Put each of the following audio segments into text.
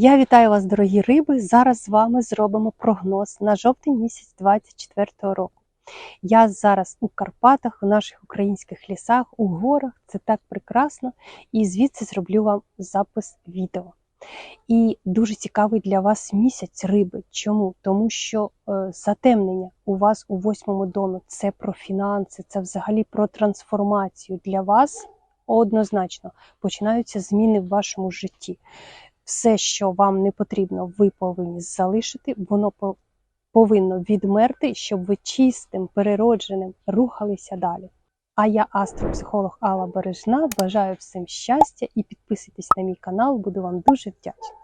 Я вітаю вас, дорогі риби. Зараз з вами зробимо прогноз на жовтень місяць 24 року. Я зараз у Карпатах, у наших українських лісах, у горах. Це так прекрасно. І звідси зроблю вам запис відео. І дуже цікавий для вас місяць риби. Чому? Тому що е, затемнення у вас у восьмому домі це про фінанси, це взагалі про трансформацію. Для вас однозначно починаються зміни в вашому житті все, що вам не потрібно, ви повинні залишити, воно повинно відмерти, щоб ви чистим, переродженим рухалися далі. А я астропсихолог Алла Бережна. Бажаю всім щастя і підписуйтесь на мій канал, буду вам дуже вдячна.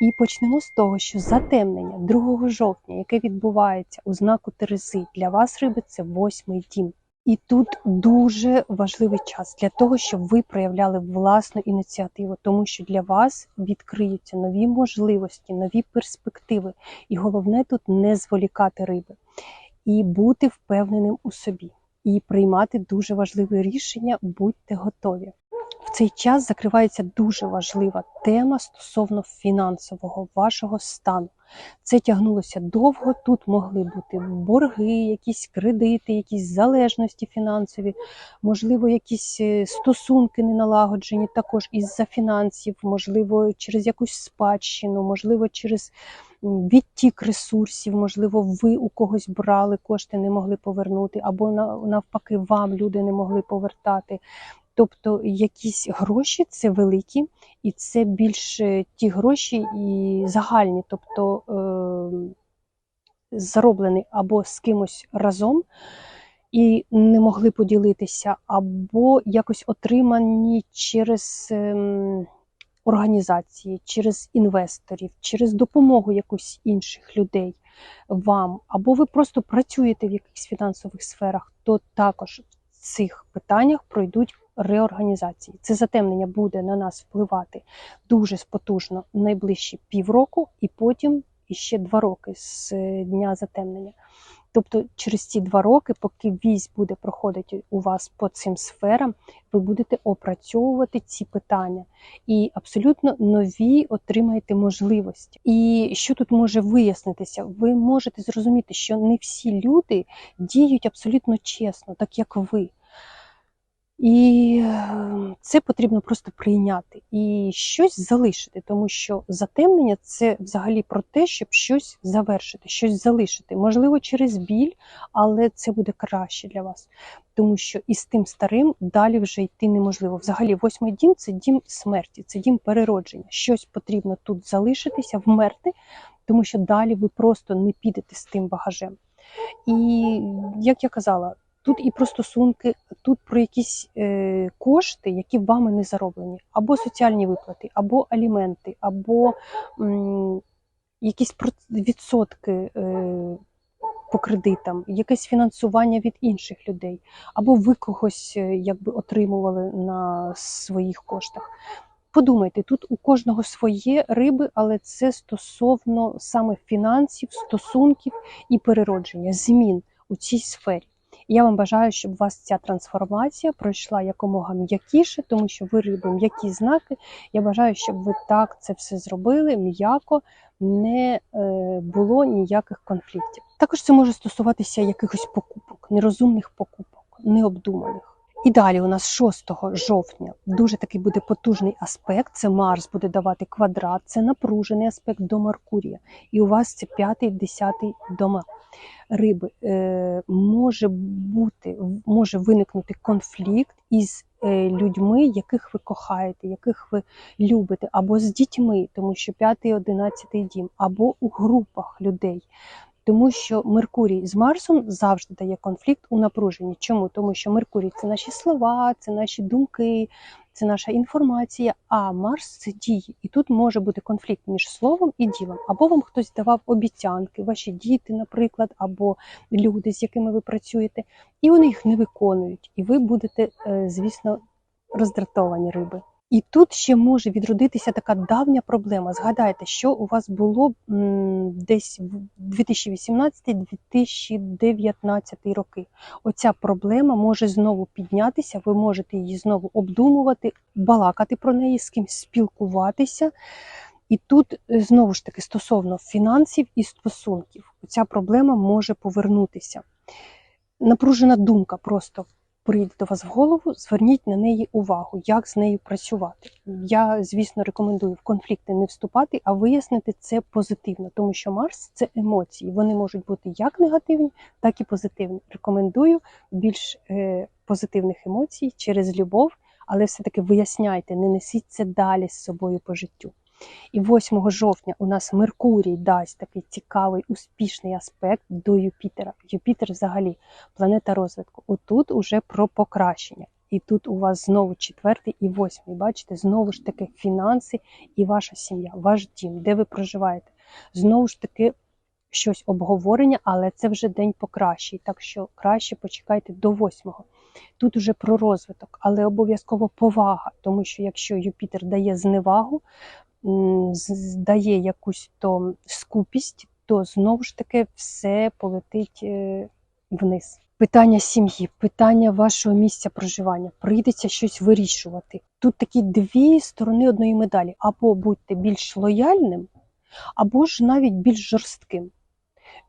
І почнемо з того, що затемнення 2 жовтня, яке відбувається у знаку Терези, для вас риби це восьмий дім. І тут дуже важливий час для того, щоб ви проявляли власну ініціативу, тому що для вас відкриються нові можливості, нові перспективи. І головне тут не зволікати риби і бути впевненим у собі, і приймати дуже важливі рішення, будьте готові. В цей час закривається дуже важлива тема стосовно фінансового вашого стану. Це тягнулося довго. Тут могли бути борги, якісь кредити, якісь залежності фінансові, можливо, якісь е, стосунки не налагоджені також із-за фінансів, можливо, через якусь спадщину, можливо, через відтік ресурсів, можливо, ви у когось брали кошти, не могли повернути, або навпаки, вам люди не могли повертати. Тобто якісь гроші це великі, і це більше ті гроші і загальні, тобто е, зароблені або з кимось разом і не могли поділитися, або якось отримані через е, організації, через інвесторів, через допомогу якусь інших людей вам, або ви просто працюєте в якихось фінансових сферах, то також в цих питаннях пройдуть реорганізації. Це затемнення буде на нас впливати дуже потужно найближчі півроку, і потім іще два роки з е, дня затемнення. Тобто, через ці два роки, поки вісь буде проходити у вас по цим сферам, ви будете опрацьовувати ці питання і абсолютно нові отримаєте можливості. І що тут може вияснитися? Ви можете зрозуміти, що не всі люди діють абсолютно чесно, так як ви. І ем, це потрібно просто прийняти і щось залишити, тому що затемнення це взагалі про те, щоб щось завершити, щось залишити. Можливо, через біль, але це буде краще для вас, тому що із тим старим далі вже йти неможливо. Взагалі, восьмий дім це дім смерті, це дім переродження. Щось потрібно тут залишитися, вмерти, тому що далі ви просто не підете з тим багажем. І як я казала, Тут і про стосунки, тут про якісь е, кошти, які вами не зароблені, або соціальні виплати, або аліменти, або м, якісь відсотки е, по кредитам, якесь фінансування від інших людей, або ви когось е, якби отримували на своїх коштах. Подумайте, тут у кожного своє риби, але це стосовно саме фінансів, стосунків і переродження, змін у цій сфері. Я вам бажаю, щоб у вас ця трансформація пройшла якомога м'якіше, тому що ви риби м'які знаки. Я бажаю, щоб ви так це все зробили м'яко, не е, було ніяких конфліктів. Також це може стосуватися якихось покупок, нерозумних покупок, необдуманих. І далі у нас 6 жовтня дуже такий буде потужний аспект. Це Марс буде давати квадрат, це напружений аспект до Меркурія. І у вас це 5-10 дома риби. Е, може бути, може виникнути конфлікт із е, людьми, яких ви кохаєте, яких ви любите, або з дітьми, тому що 5-11 дім, або у групах людей. Тому що Меркурій з Марсом завжди дає конфлікт у напруженні. Чому? Тому що Меркурій це наші слова, це наші думки, це наша інформація, а Марс це дії. І тут може бути конфлікт між словом і ділом. Або вам хтось давав обіцянки, ваші діти, наприклад, або люди, з якими ви працюєте, і вони їх не виконують. І ви будете, е, звісно, роздратовані риби. І тут ще може відродитися така давня проблема. Згадайте, що у вас було десь в 2018-2019 роки. Оця проблема може знову піднятися, ви можете її знову обдумувати, балакати про неї, з кимось спілкуватися. І тут е, знову ж таки стосовно фінансів і стосунків, ця проблема може повернутися. Напружена думка просто прийде до вас в голову, зверніть на неї увагу, як з нею працювати. Я, звісно, рекомендую в конфлікти не вступати, а вияснити це позитивно, тому що Марс це емоції. Вони можуть бути як негативні, так і позитивні. Рекомендую більш е, позитивних емоцій через любов, але все-таки виясняйте, не несіть це далі з собою по життю. І 8 жовтня у нас Меркурій дасть такий цікавий, успішний аспект до Юпітера. Юпітер взагалі планета розвитку. Отут уже про покращення. І тут у вас знову четвертий і восьмий. Бачите, знову ж таки фінанси і ваша сім'я, ваш дім, де ви проживаєте. Знову ж таки, щось обговорення, але це вже день покращий. Так що краще почекайте до восьмого. Тут уже про розвиток, але обов'язково повага, тому що якщо Юпітер дає зневагу, м, з- дає якусь то скупість, то знову ж таки все полетить е, вниз. Питання сім'ї, питання вашого місця проживання. Прийдеться щось вирішувати. Тут такі дві сторони одної медалі: або будьте більш лояльним, або ж навіть більш жорстким.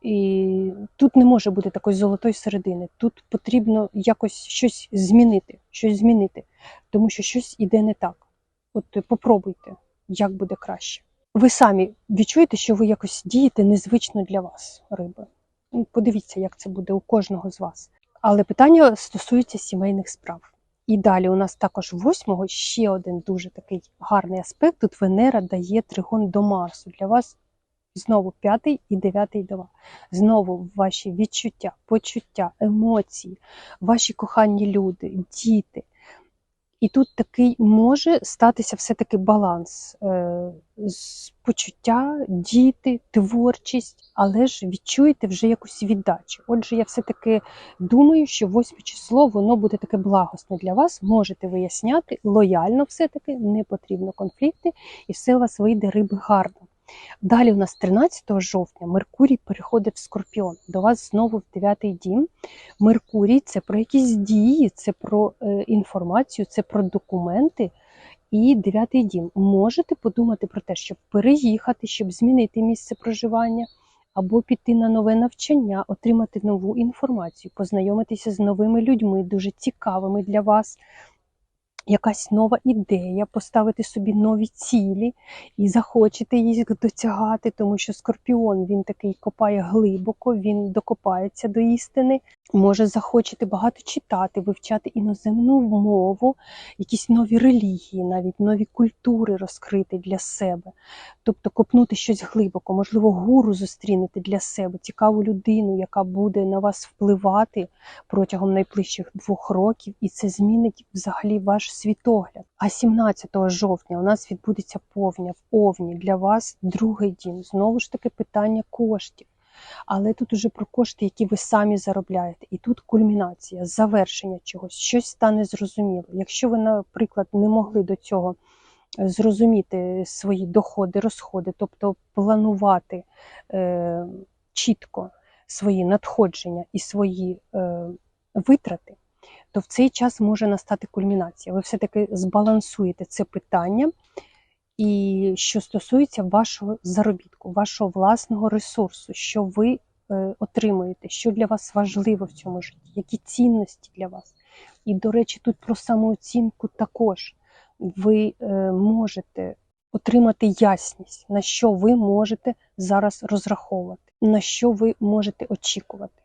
І тут не може бути такої золотої середини. Тут потрібно якось щось змінити, щось змінити, тому що щось іде не так. От е, попробуйте, як буде краще. Ви самі відчуєте, що ви якось дієте незвично для вас, риби. Ну, Подивіться, як це буде у кожного з вас. Але питання стосується сімейних справ. І далі у нас також восьмого ще один дуже такий гарний аспект. Тут Венера дає тригон до Марсу. Для вас знову п'ятий і дев'ятий дома. Знову ваші відчуття, почуття, емоції, ваші кохані люди, діти. І тут такий може статися все-таки баланс е, з почуття, діти, творчість, але ж відчуєте вже якусь віддачу. Отже, я все-таки думаю, що восьме число воно буде таке благосне для вас. Можете виясняти лояльно, все-таки не потрібно конфлікти, і все у вас вийде риби гарно. Далі у нас 13 жовтня Меркурій переходить в Скорпіон. До вас знову в 9 дім. Меркурій це про якісь дії, це про е, інформацію, це про документи. І дев'ятий дім. Можете подумати про те, щоб переїхати, щоб змінити місце проживання, або піти на нове навчання, отримати нову інформацію, познайомитися з новими людьми, дуже цікавими для вас. Якась нова ідея, поставити собі нові цілі і захочете їх досягати, тому що скорпіон він такий копає глибоко, він докопається до істини. Може захочете багато читати, вивчати іноземну мову, якісь нові релігії, навіть нові культури розкрити для себе, тобто копнути щось глибоко, можливо, гуру зустрінете для себе, цікаву людину, яка буде на вас впливати протягом найближчих двох років, і це змінить взагалі ваш світогляд. А 17 жовтня у нас відбудеться повня в Овні для вас другий дім. Знову ж таки питання коштів. Але тут уже про кошти, які ви самі заробляєте. І тут кульмінація, завершення чогось, щось стане зрозуміло. Якщо ви, наприклад, не могли до цього е, зрозуміти свої доходи, розходи, тобто планувати е, чітко свої надходження і свої е, витрати, то в цей час може настати кульмінація. Ви все-таки збалансуєте це питання. І що стосується вашого заробітку, вашого власного ресурсу, що ви е, отримуєте, що для вас важливо в цьому житті, які цінності для вас. І, до речі, тут про самооцінку також ви е, можете отримати ясність, на що ви можете зараз розраховувати, на що ви можете очікувати.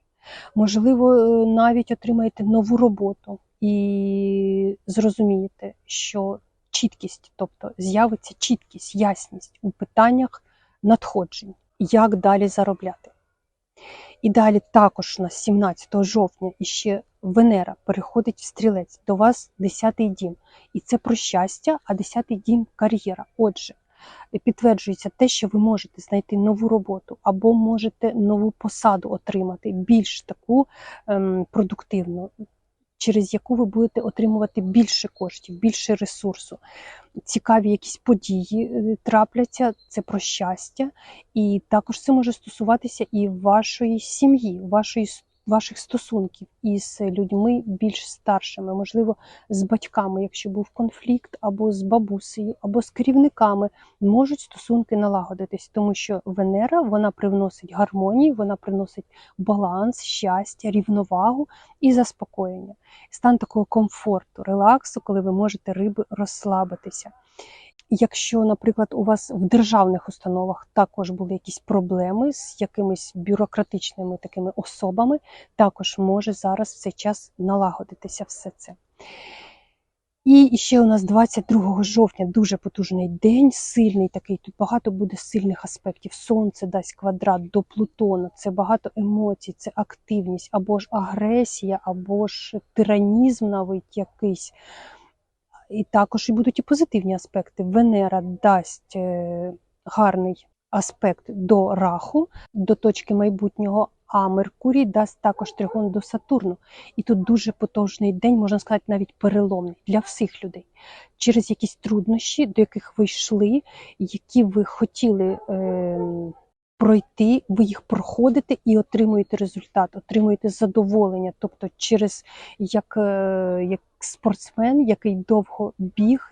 Можливо, е, навіть отримаєте нову роботу і зрозумієте, що чіткість, тобто з'явиться чіткість, ясність у питаннях надходжень, як далі заробляти. І далі також на 17 жовтня іще Венера переходить в стрілець до вас 10-й дім. І це про щастя, а 10-й дім кар'єра. Отже, підтверджується те, що ви можете знайти нову роботу або можете нову посаду отримати, більш таку ем, продуктивну, через яку ви будете отримувати більше коштів, більше ресурсу. Цікаві якісь події е, трапляться, це про щастя, і також це може стосуватися і вашої сім'ї, вашої ваших стосунків із людьми більш старшими, можливо, з батьками, якщо був конфлікт, або з бабусею, або з керівниками, можуть стосунки налагодитись, тому що Венера вона привносить гармонію, вона приносить баланс, щастя, рівновагу і заспокоєння, стан такого комфорту, релаксу, коли ви можете риби розслабитися. Якщо, наприклад, у вас в державних установах також були якісь проблеми з якимись бюрократичними такими особами, також може зараз в цей час налагодитися все це. І ще у нас 22 жовтня дуже потужний день, сильний такий. Тут багато буде сильних аспектів. Сонце дасть квадрат до Плутона. Це багато емоцій, це активність, або ж агресія, або ж тиранізм навіть якийсь. І також і будуть і позитивні аспекти. Венера дасть е, гарний аспект до раху, до точки майбутнього, а Меркурій дасть також тригон до Сатурну. І тут дуже потужний день, можна сказати, навіть переломний для всіх людей. Через якісь труднощі, до яких ви йшли, які ви хотіли. Е, Пройти, ви їх проходите і отримуєте результат, отримуєте задоволення. Тобто, через як, е, як спортсмен, який довго біг,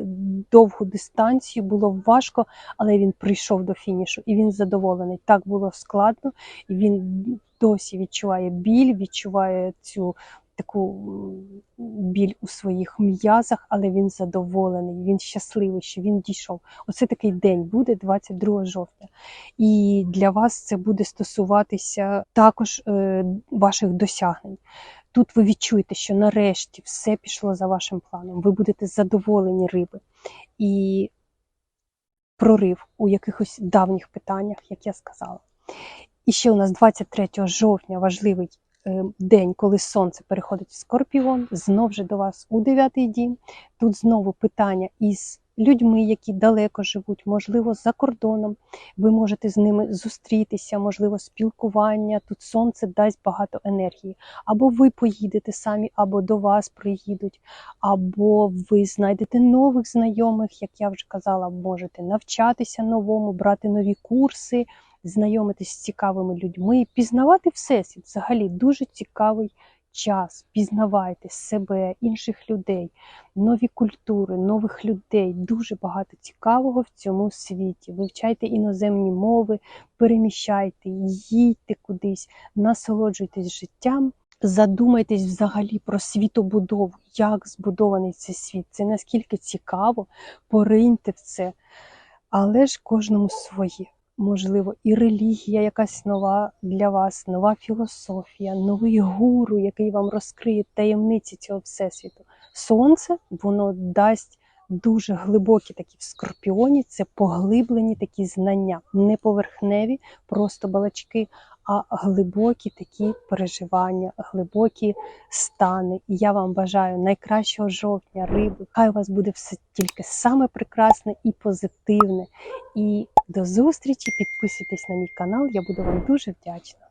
довгу дистанцію, було важко, але він прийшов до фінішу і він задоволений. Так було складно, і він досі відчуває біль, відчуває цю таку біль у своїх м'язах, але він задоволений, він щасливий, що він дійшов. Оце такий день буде 22 жовтня. І для вас це буде стосуватися також е, ваших досягнень. Тут ви відчуєте, що нарешті все пішло за вашим планом. Ви будете задоволені риби. І прорив у якихось давніх питаннях, як я сказала. І ще у нас 23 жовтня важливий е, день, коли сонце переходить в Скорпіон, знов же до вас у 9 дім. Тут знову питання із людьми, які далеко живуть, можливо, за кордоном. Ви можете з ними зустрітися, можливо, спілкування. Тут сонце дасть багато енергії. Або ви поїдете самі, або до вас приїдуть, або ви знайдете нових знайомих, як я вже казала, можете навчатися новому, брати нові курси, знайомитись з цікавими людьми, пізнавати всесвіт. Взагалі дуже цікавий час. Пізнавайте себе, інших людей, нові культури, нових людей. Дуже багато цікавого в цьому світі. Вивчайте іноземні мови, переміщайте, їдьте кудись, насолоджуйтесь життям. Задумайтесь взагалі про світобудову, як збудований цей світ. Це наскільки цікаво, пориньте в це, але ж кожному своє. Можливо, і релігія якась нова для вас, нова філософія, новий гуру, який вам розкриє таємниці цього всесвіту. Сонце воно дасть дуже глибокі такі в скорпіоні, це поглиблені такі знання, не поверхневі, просто балачки, а глибокі такі переживання, глибокі стани. І я вам бажаю найкращого жовтня, риби. Хай у вас буде все тільки саме прекрасне і позитивне. І до зустрічі! Підписуйтесь на мій канал, я буду вам дуже вдячна.